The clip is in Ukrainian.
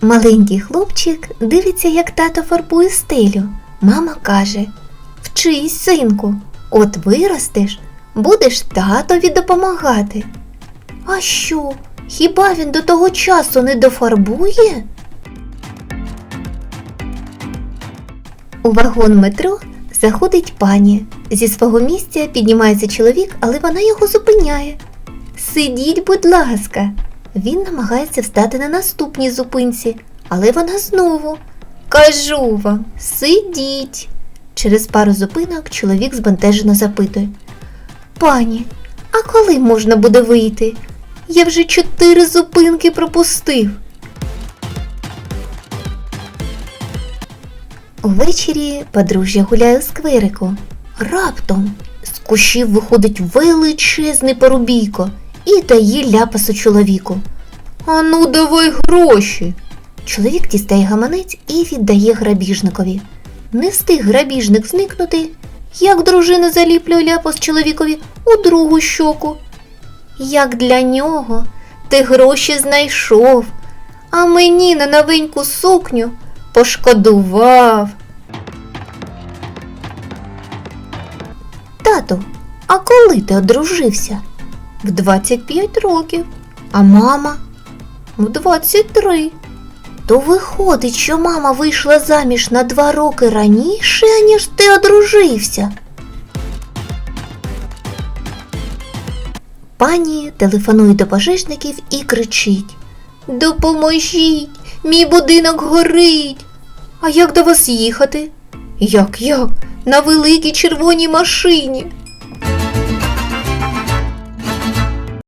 Маленький хлопчик дивиться, як тато фарбує стелю. Мама каже: Вчись, синку, от виростеш, будеш татові допомагати. А що? Хіба він до того часу не дофарбує? У вагон метро заходить пані. Зі свого місця піднімається чоловік, але вона його зупиняє. Сидіть, будь ласка. Він намагається встати на наступній зупинці, але вона знову. Кажу вам, сидіть. Через пару зупинок чоловік збентежено запитує. Пані, а коли можна буде вийти? Я вже чотири зупинки пропустив. Увечері подружжя гуляє у скверику. Раптом з кущів виходить величезний порубійко і дає ляпасу чоловіку. Ану, давай гроші. Чоловік дістає гаманець і віддає грабіжникові. Не встиг грабіжник зникнути, як дружина заліплює ляпас чоловікові у другу щоку. Як для нього ти гроші знайшов, а мені на новеньку сукню пошкодував. Тату, а коли ти одружився? В 25 років. А мама? В 23. То виходить, що мама вийшла заміж на два роки раніше, ніж ти одружився. Пані телефонує до пожежників і кричить Допоможіть! Мій будинок горить. А як до вас їхати? Як як? На великій червоній машині.